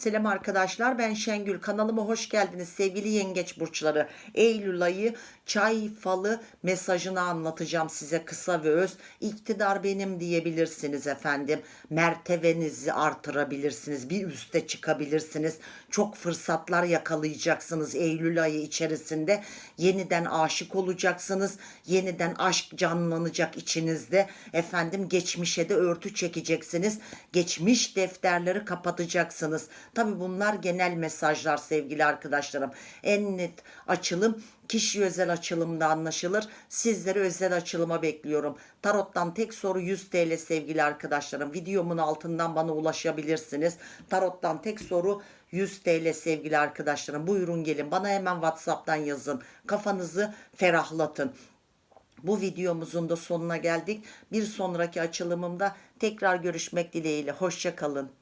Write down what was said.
Selam arkadaşlar ben Şengül kanalıma hoş geldiniz sevgili yengeç burçları. Eylül ayı çay falı mesajını anlatacağım size kısa ve öz. İktidar benim diyebilirsiniz efendim. Mertebenizi artırabilirsiniz. Bir üste çıkabilirsiniz. Çok fırsatlar yakalayacaksınız Eylül ayı içerisinde. Yeniden aşık olacaksınız. Yeniden aşk canlanacak içinizde. Efendim geçmişe de örtü çekeceksiniz. Geçmiş defterleri kapatacaksınız. Tabi bunlar genel mesajlar sevgili arkadaşlarım. En net açılım kişi özel açılımda anlaşılır. Sizleri özel açılıma bekliyorum. Tarot'tan tek soru 100 TL sevgili arkadaşlarım. Videomun altından bana ulaşabilirsiniz. Tarot'tan tek soru 100 TL sevgili arkadaşlarım. Buyurun gelin bana hemen WhatsApp'tan yazın. Kafanızı ferahlatın. Bu videomuzun da sonuna geldik. Bir sonraki açılımımda tekrar görüşmek dileğiyle. Hoşça kalın.